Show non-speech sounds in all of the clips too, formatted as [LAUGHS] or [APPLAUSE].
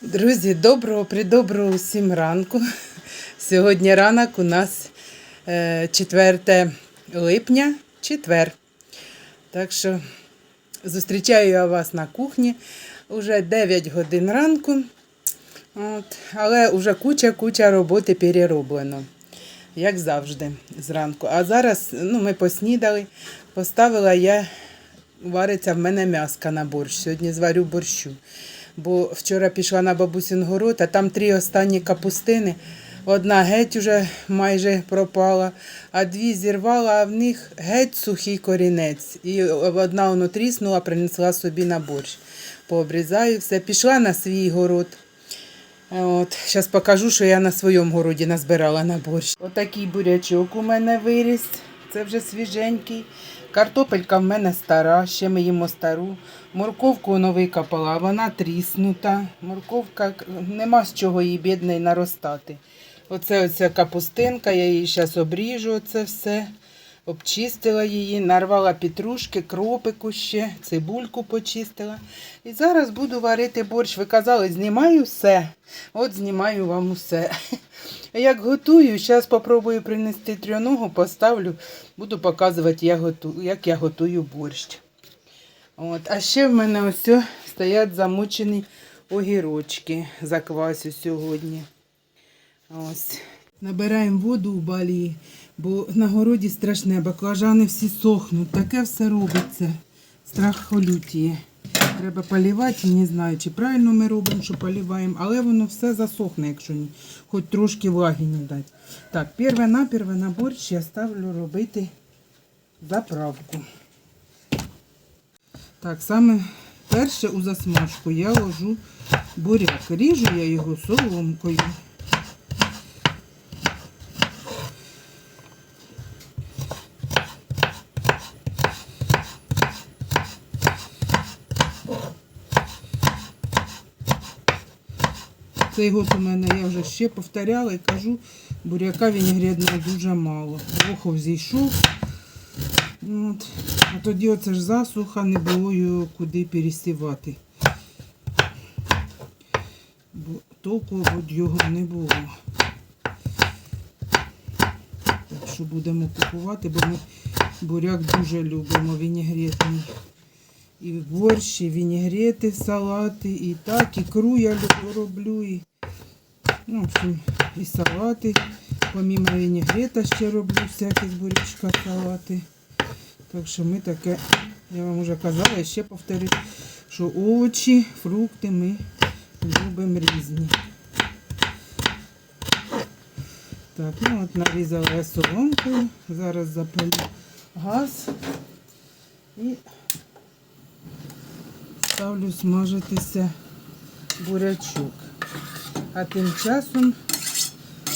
Друзі, доброго придоброго усім ранку. Сьогодні ранок у нас е, 4 липня, четвер. Так що зустрічаю я вас на кухні. Уже 9 годин ранку. От, але вже куча-куча роботи перероблено. Як завжди, зранку. А зараз ну, ми поснідали, поставила я, вариться в мене м'яска на борщ. Сьогодні зварю борщу. Бо вчора пішла на бабусин город, а там три останні капустини. Одна геть уже майже пропала, а дві зірвала, а в них геть сухий корінець. І одна воно тріснула, принесла собі на борщ. Пообрізаю все. Пішла на свій город. От, зараз покажу, що я на своєму городі назбирала на борщ. Отакий бурячок у мене виріс. Це вже свіженький. Картопелька в мене стара, ще ми їмо стару. Морковку новий викопала, вона тріснута. Морковка нема з чого її бідної наростати. Оце оця капустинка, я її зараз обріжу, це все. Обчистила її, нарвала петрушки, кропику ще, цибульку почистила. І зараз буду варити борщ. Ви казали, знімаю все. От знімаю вам усе. [LAUGHS] Як готую, зараз спробую принести трьоногу, поставлю, буду показувати, як, я готую борщ. От. А ще в мене ось стоять замочені огірочки. Заквасю сьогодні. Ось. Набираємо воду у балії, бо на городі страшне, баклажани всі сохнуть. Таке все робиться. Страх холютіє. Треба полівати, не знаю, чи правильно ми робимо, що поліваємо, але воно все засохне, якщо ні. Хоч трошки влаги не дати. Так, перве наперве на борщ я ставлю робити заправку. Так, саме перше у засмажку я ложу буряк. Ріжу я його соломкою. Цей год у мене я вже ще повторяла і кажу, буряка вінігретного дуже мало. Охов зійшов. От. А тоді оце ж засуха, не було його куди пересівати. Бо толку від його не було. Так що будемо купувати, бо ми буряк дуже любимо, вінігретний. І борщ, і вінігрети, салати, і так, ікру я лю- роблю, і, ну, в общем, і салати. Помімо вінігрета ще роблю всякі з бурячка салати. Так що ми таке, я вам вже казала, і ще повторю, що овочі, фрукти ми любимо різні. Так, ну от нарізала я соломкою, зараз запалю газ і ставлю смажитися бурячок. А тим часом,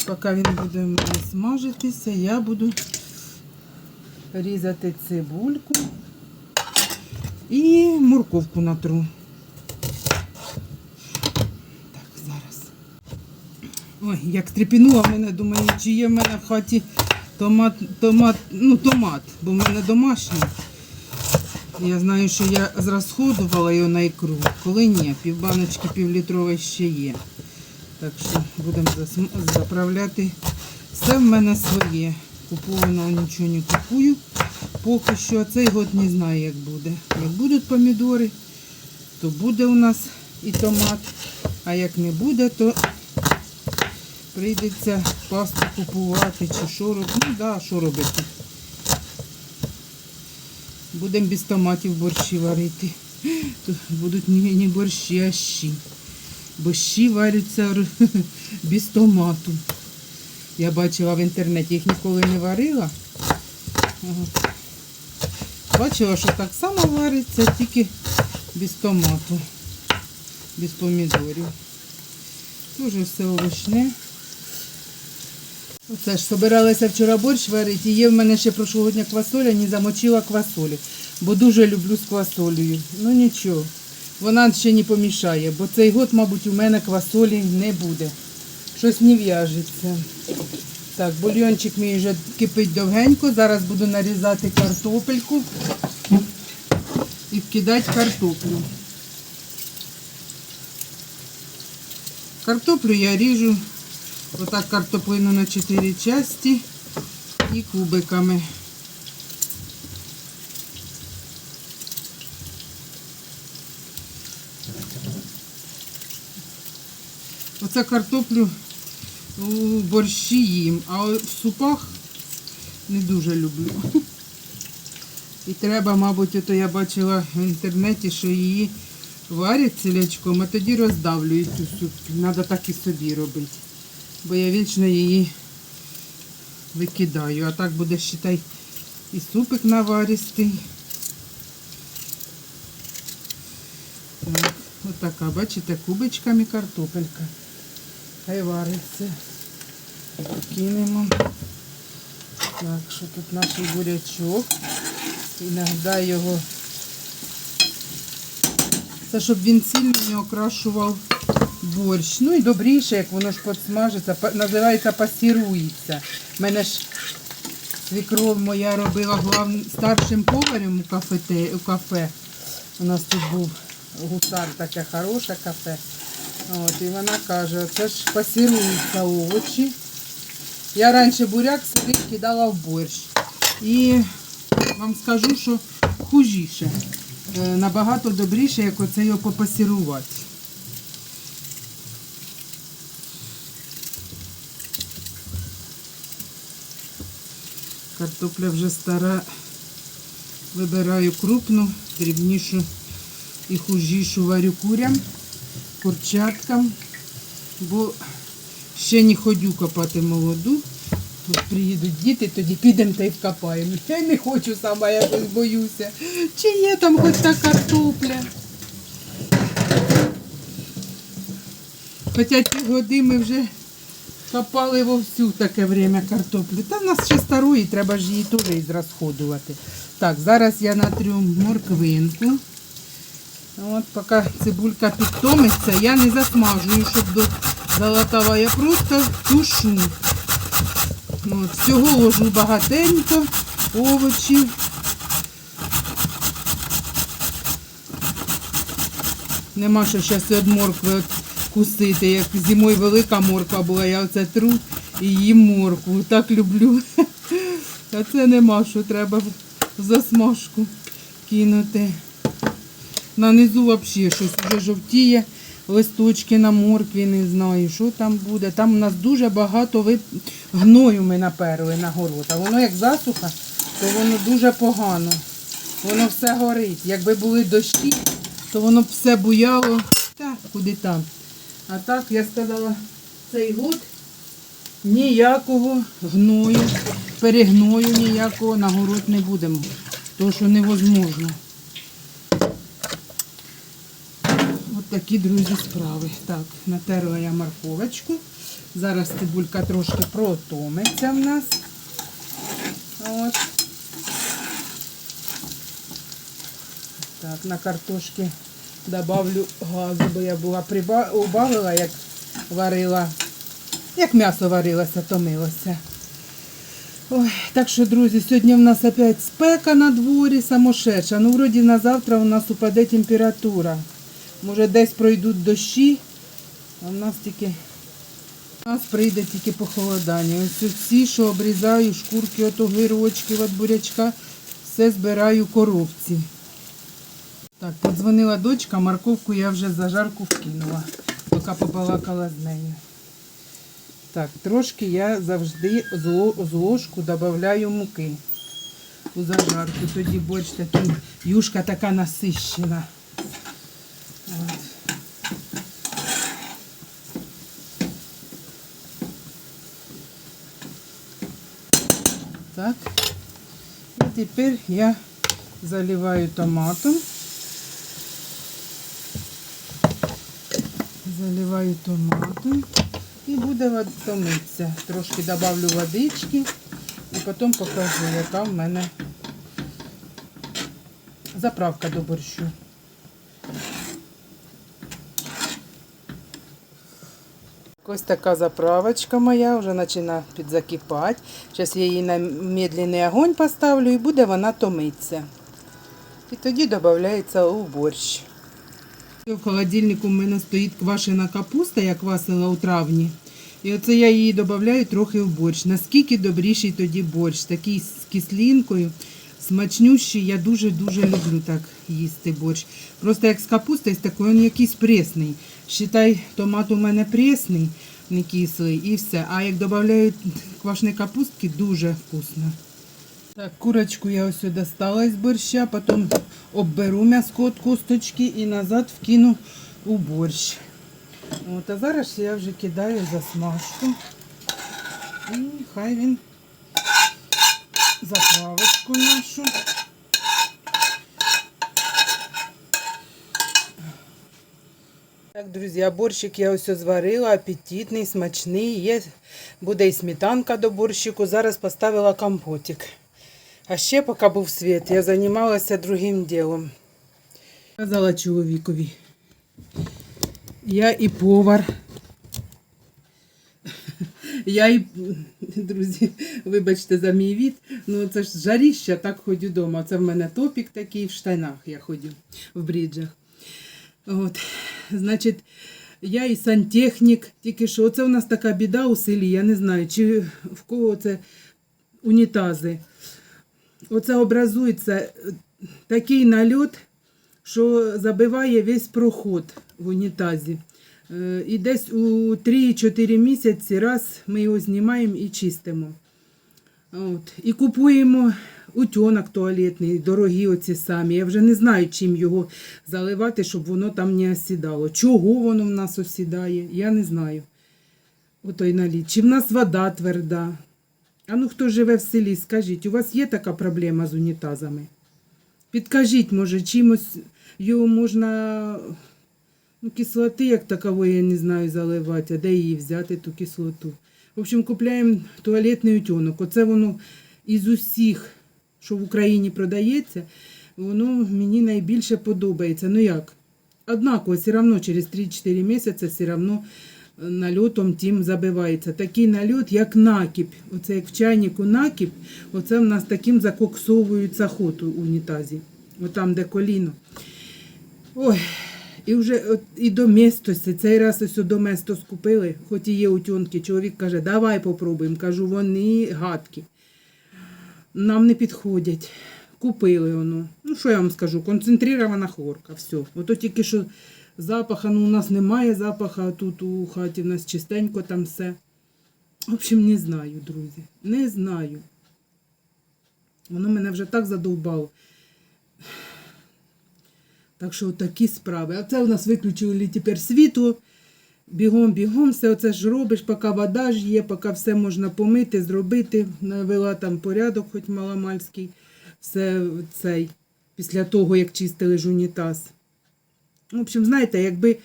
поки він буде в смажитися, я буду різати цибульку і морковку натру. Так, зараз. Ой, як трепінула мене, думаю, чи є в мене в хаті томат, томат, ну томат, бо в мене домашній. Я знаю, що я зрасходувала його на ікру. Коли ні, півбаночки півлітрової ще є. Так що будемо заправляти. Все в мене своє. Купованого нічого не купую. Поки що, цей год не знаю, як буде. Як будуть помідори, то буде у нас і томат. А як не буде, то прийдеться пасту купувати чи що робити. Ну да, що робити. Будемо без томатів борщі варити. Тут будуть не, борщі, а щі. Бо щі варяться [LAUGHS] без томату. Я бачила в інтернеті, їх ніколи не варила. Бачила, що так само вариться, тільки без томату, без помідорів. Дуже все овочне. Оце ж собиралася вчора борщ варити. І є в мене ще прошлого дня квасоля, не замочила квасолі. Бо дуже люблю з квасолею. Ну нічого, вона ще не помішає, бо цей год, мабуть, у мене квасолі не буде. Щось не в'яжеться. Так, бульйончик мій вже кипить довгенько. Зараз буду нарізати картопельку і вкидати картоплю. Картоплю я ріжу отак картоплину на 4 часті і кубиками. Оце картоплю у борщі їм, а в супах не дуже люблю. І треба, мабуть, ото я бачила в інтернеті, що її варять цілячком, а тоді роздавлюють у супі. Треба так і собі робити. Бо я вічно її викидаю. А так буде, считай, і супик наваристий. Так, отака, бачите, кубичками картопелька. Хай вариться. Кинемо. Так, що тут наш бурячок. Іноді його. Це щоб він сильно не окрашував борщ. Ну і добріше, як воно ж підсмажиться, па- називається пасірується. У мене ж свікров моя робила глав... старшим поварем у, кафете... у кафе. У нас тут був гусар, таке хороше кафе. От, і вона каже, це ж пасіруються овочі. Я раніше буряк сюди кидала в борщ. І вам скажу, що хужіше. Е, Набагато добріше, як оце його попасірувати. Картопля вже стара. Вибираю крупну, дрібнішу і хужішу варю курям, курчаткам, бо ще не ходю копати молоду. От приїдуть діти, тоді підемо та й вкопаємо. Я не хочу сама, я щось боюся. Чи є там хоч та картопля? Хоча ті годи ми вже копали вовсю таке время картоплю. Та в нас ще старої, треба ж її теж і зрозходувати. Так, зараз я натрю морквинку. От, поки цибулька підтомиться, я не засмажую, щоб до золотого, я просто тушу. От, всього ложу багатенько, овочів. Нема що зараз від моркви от кусити. Як зимою велика морква була, я оце тру і їм моркву. Так люблю. [LAUGHS] А це нема що треба засмажку кинути. На низу взагалі щось вже жовтіє, листочки на моркві, не знаю, що там буде. Там у нас дуже багато вип... гною ми наперли на город. А воно як засуха, то воно дуже погано. Воно все горить. Якби були дощі, то воно б все буяло. Та, куди там. А так, я сказала, цей год ніякого гною, перегною ніякого на город не будемо. Тому що невозможно. От такі, друзі, справи. Так, натерла я морковочку. Зараз цибулька трошки протомиться в нас. От. Так, на картошки добавлю газу, бо я була приба... убавила, як варила, як м'ясо варилося, томилося. Ой, так що, друзі, сьогодні в нас опять спека на дворі, самошедша. Ну, вроді на завтра у нас упаде температура. Може десь пройдуть дощі, а в нас тільки у нас прийде тільки похолодання. Ось всі, що обрізаю, шкурки от огірочки від бурячка, все збираю в коробці. Так, подзвонила дочка, морковку я вже за жарку вкинула, поки побалакала з нею. Так, трошки я завжди з ложку додаю муки у зажарку. Тоді борщ такий, юшка така насищена. Так. І тепер я заливаю томатом. Заливаю томатом і буде томитися. Трошки добавлю водички і потім покажу, яка в мене заправка до борщу. Ось така заправочка моя, вже починає підзакипати. Зараз я її на медленний огонь поставлю і буде вона томитися. І тоді додається у борщ. В холодильнику в мене стоїть квашена капуста, я квасила у травні. І оце я її додаю трохи в борщ. Наскільки добріший тоді борщ, такий з кислинкою, смачнющий. Я дуже-дуже люблю так їсти борщ. Просто як з капустою, з такою, він якийсь пресний. Считай, томат у мене пресний, не кислий, і все. А як додають квашені капустки, дуже вкусно. Так, курочку я ось достала із борща, потім обберу м'яско від косточки і назад вкину у борщ. От, а зараз я вже кидаю засмажку. І хай він заправочку нашу. Так, друзі, борщик я ось зварила, апетитний, смачний. Є, буде і сметанка до борщику. Зараз поставила компотик. А ще, поки був світ, я займалася другим ділом. Казала чоловікові. Я і повар. Я і, друзі, вибачте за мій від, ну це ж жаріща, так ходю вдома. Це в мене топік такий в штанах я ходю, в бріджах. От, значить, я і сантехнік, тільки що оце у нас така біда у селі, я не знаю, чи в кого це унітази. Оце образується е, такий нальот, що забиває весь проход в унітазі. Е, І десь у 3-4 місяці раз ми його знімаємо і чистимо. От. І купуємо утюнок туалетний, дорогі оці самі. Я вже не знаю, чим його заливати, щоб воно там не осідало. Чого воно в нас осідає, я не знаю. Отой наліт. Чи в нас вода тверда? А ну хто живе в селі, скажіть, у вас є така проблема з унітазами? Підкажіть, може, чимось його можна ну, кислоти, як такової, я не знаю, заливати, а де її взяти, ту кислоту. В общем, купляємо туалетний утюнок. Оце воно із усіх, що в Україні продається, воно мені найбільше подобається. Ну як? Однаково, все одно через 3-4 місяці все одно нальотом тим забивається. Такий нальот, як накіп. Оце як в чайнику накіп, оце в нас таким закоксовується ход у унітазі. Отам, де коліно. Ой, і вже от, і до містості. Цей раз ось до место скупили, хоч і є утюнки. Чоловік каже, давай попробуємо. Кажу, вони гадкі. Нам не підходять. Купили воно. Ну, що я вам скажу? Концентрована хлорка. Все. Ото тільки що запаха, ну у нас немає запаха, тут у хаті в нас чистенько там все. В общем, не знаю, друзі. Не знаю. Воно мене вже так задовбало. Так що такі справи. А це у нас виключили тепер світло. Бігом, бігом, все оце ж робиш, поки вода ж є, поки все можна помити, зробити. Навела там порядок, хоч маломальський. Все цей, після того, як чистили ж унітаз. В общем, знаєте, якби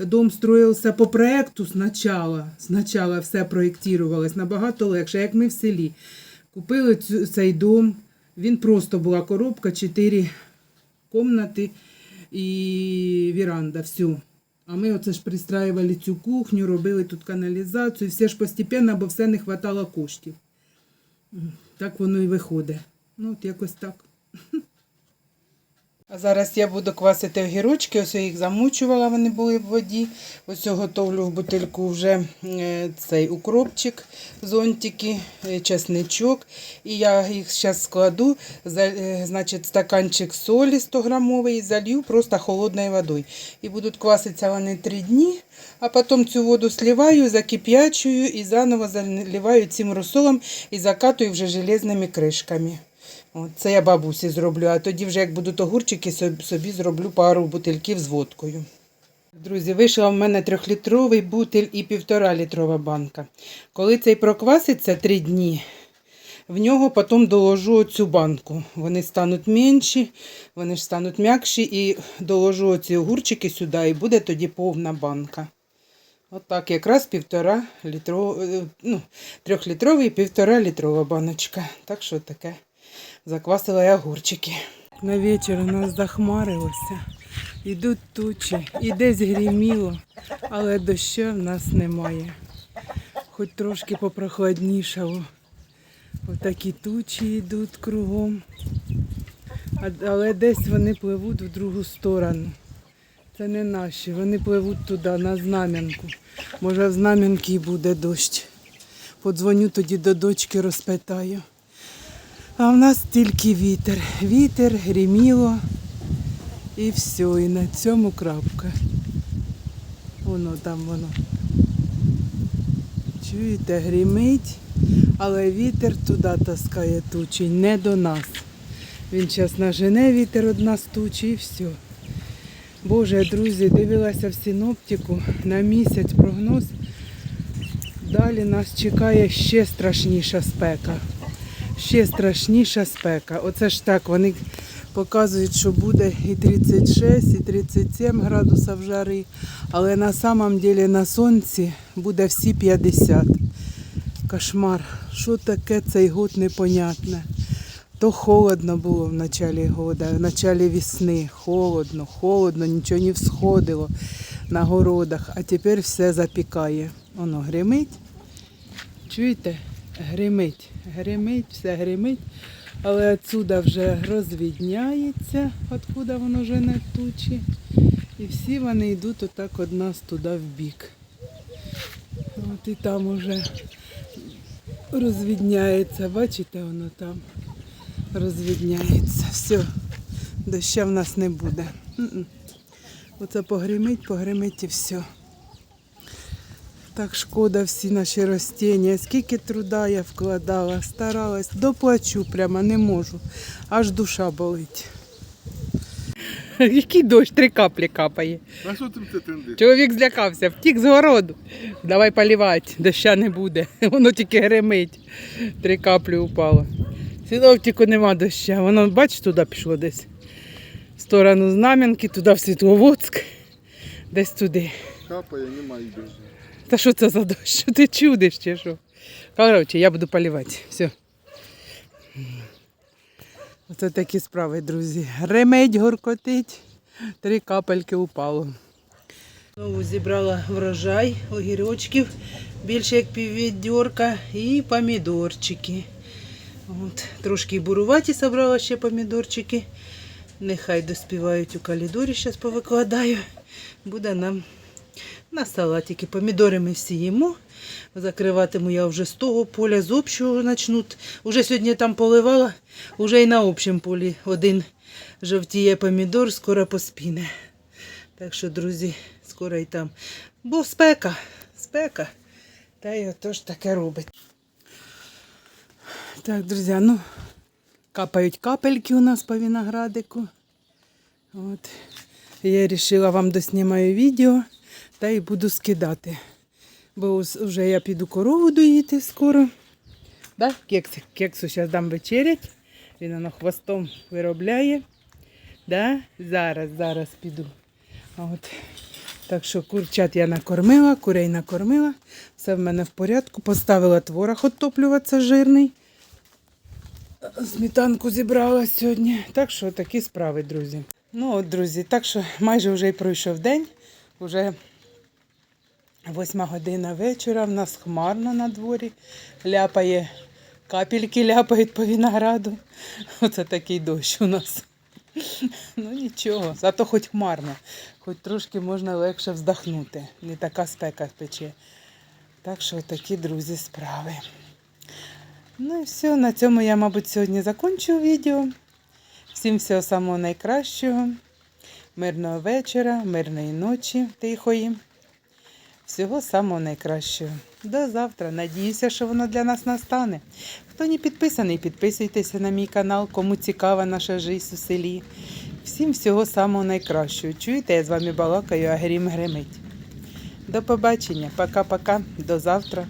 дом строївся по проекту спочатку, спочатку все проєктувалось набагато легше, як ми в селі. Купили цю, цей дом, він просто була коробка, чотири кімнати і віранда, все. А ми оце ж пристраивали цю кухню, робили тут каналізацію, все ж постепенно, бо все не вистачало коштів. Так воно і виходить. Ну, от якось так. [LAUGHS] А зараз я буду квасити огірочки, ось я їх замучувала, вони були в воді. Ось готовлю в бутильку вже е, цей укропчик, зонтики, е, чесничок. І я їх зараз складу, е, значить, стаканчик солі 100 грамовий, залью просто холодною водою. І будуть кваситися вони 3 дні, а потім цю воду сливаю, закип'ячую і заново заливаю цим розсолом і закатую вже железними кришками. От, це я бабусі зроблю, а тоді вже як будуть огурчики, собі зроблю пару бутильків з водкою. Друзі, вийшла в мене трьохлітровий бутиль і півтора літрова банка. Коли цей прокваситься три дні, в нього потім доложу цю банку. Вони стануть менші, вони ж стануть м'якші і доложу ці огурчики сюди, і буде тоді повна банка. Отак, якраз півтора літро, е, ну, трьохлітровий і півтора літрова баночка. Так що таке. Заквасила я огурчики. На вечір у нас захмарилося. Ідуть тучі, і десь гріміло, але дощу в нас немає. Хоч трошки попрохладнішало. Отакі тучі йдуть кругом. Але десь вони пливуть в другу сторону. Це не наші, вони пливуть туди, на знам'янку. Може, в знам'янки буде дощ. Подзвоню тоді до дочки, розпитаю. А в нас тільки вітер. Вітер, гриміло і все. І на цьому крапка. Воно там воно. Чуєте, гримить, але вітер туди таскає тучі, не до нас. Він зараз нажене вітер од нас тучі і все. Боже, друзі, дивилася в синоптику на місяць прогноз. Далі нас чекає ще страшніша спека. Ще страшніша спека. Оце ж так, вони показують, що буде і 36, і 37 градусів жари, але на самом деле на сонці буде всі 50. Кошмар. Що таке цей год непонятне. То холодно було в началі года, в началі весни. Холодно, холодно, нічого не всходило на городах, а тепер все запікає. Воно гримить. Чуєте? Гримить, гримить, все гримить. Але отсюда вже розвідняється, откуда воно жене тучі. І всі вони йдуть отак од нас туди в бік. От і там уже розвідняється, бачите, воно там розвідняється. Все, доща в нас не буде. Оце погримить, погримить і все. Так шкода всі наші ростіння. Скільки труда я вкладала, старалась, доплачу прямо не можу. Аж душа болить. Який дощ, три каплі капає. А що там це тренди? Чоловік злякався, втік з городу. Давай полівати, доща не буде. [LAUGHS] Воно тільки гримить. Три каплі упало. Синоптику нема доща. Воно, бач, туди пішло десь. В сторону Знам'янки, туди в Світловодськ. Десь туди. Капає, немає дощу. Та що це за дощ? Що ти чудиш чи що? Коротше, я буду полівати. Все. Оце такі справи, друзі. Ремедь горкотить, три капельки упало. Знову зібрала врожай огірочків, більше як піввідьорка, і помідорчики. От, трошки буруваті зібрала ще помідорчики. Нехай доспівають у калідорі, зараз повикладаю. Буде нам на салатики. Помідори ми всі. Закриватиму я вже з того поля, з общого начнуть. Уже сьогодні там поливала, уже і на общому полі один жовтіє помідор, скоро поспіне. Так що, друзі, скоро і там. Бо спека, спека. Та й отож таке робить. Так, друзі, ну, капають капельки у нас по виноградику. От. Я вирішила вам доснімаю відео та й буду скидати. Бо вже я піду корову доїти скоро. Да? Кексик, кексу зараз дам вечерять. Він воно хвостом виробляє. Да? Зараз, зараз піду. От. Так що курчат я накормила, курей накормила. Все в мене в порядку. Поставила творог оттоплюватися жирний. Сметанку зібрала сьогодні. Так що такі справи, друзі. Ну от, друзі, так що майже вже й пройшов день. Уже восьма година вечора. В нас хмарно на дворі. Ляпає, капельки ляпають по винограду. Оце такий дощ у нас. Ну нічого, зато хоч хмарно, хоч трошки можна легше вздохнути. Не така спека пече. Так що такі, друзі, справи. Ну і все, на цьому я, мабуть, сьогодні закінчу відео. Всім всього самого найкращого. Мирного вечора, мирної ночі, тихої. Всього самого найкращого. До завтра. Надіюся, що воно для нас настане. Хто не підписаний, підписуйтеся на мій канал, кому цікава наша життя у селі. Всім всього самого найкращого. Чуєте, я з вами балакаю, а грім гримить. До побачення. Пока-пока. До завтра.